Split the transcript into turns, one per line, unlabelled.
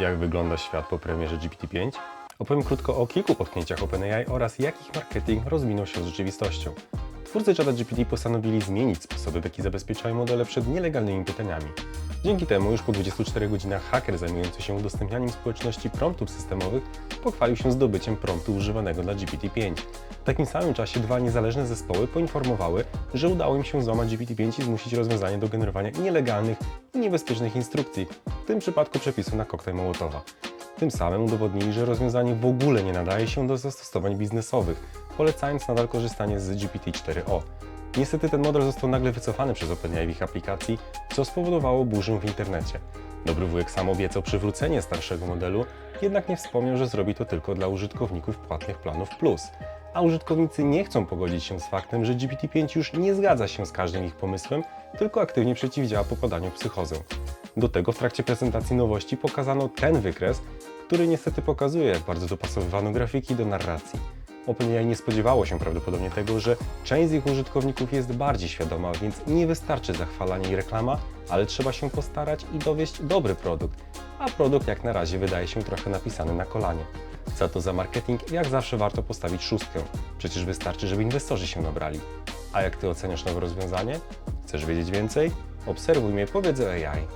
Jak wygląda świat po premierze GPT-5? Opowiem krótko o kilku potknięciach OpenAI oraz jak ich marketing rozwinął się z rzeczywistością. Twórcy ChatGPT postanowili zmienić sposoby, w jaki zabezpieczają modele przed nielegalnymi pytaniami. Dzięki temu już po 24 godzinach haker zajmujący się udostępnianiem społeczności promptów systemowych pochwalił się zdobyciem promptu używanego dla GPT-5. W takim samym czasie dwa niezależne zespoły poinformowały, że udało im się złamać GPT-5 i zmusić rozwiązanie do generowania nielegalnych i niebezpiecznych instrukcji, w tym przypadku przepisu na koktajl Mołotowa. Tym samym udowodnili, że rozwiązanie w ogóle nie nadaje się do zastosowań biznesowych, polecając nadal korzystanie z GPT-4o. Niestety ten model został nagle wycofany przez OpenAI w ich aplikacji, co spowodowało burzę w internecie. Dobry wujek sam obiecał przywrócenie starszego modelu, jednak nie wspomniał, że zrobi to tylko dla użytkowników płatnych planów Plus. A użytkownicy nie chcą pogodzić się z faktem, że GPT-5 już nie zgadza się z każdym ich pomysłem, tylko aktywnie przeciwdziała popadaniu w psychozę. Do tego w trakcie prezentacji nowości pokazano ten wykres, który niestety pokazuje, jak bardzo dopasowywano grafiki do narracji. OpenAI nie spodziewało się prawdopodobnie tego, że część z ich użytkowników jest bardziej świadoma, więc nie wystarczy zachwalanie i reklama, ale trzeba się postarać i dowieść dobry produkt. A produkt jak na razie wydaje się trochę napisany na kolanie. Co to za marketing? Jak zawsze warto postawić szóstkę. Przecież wystarczy, żeby inwestorzy się nabrali. A jak Ty oceniasz nowe rozwiązanie? Chcesz wiedzieć więcej? Obserwuj mnie, powiedz o AI.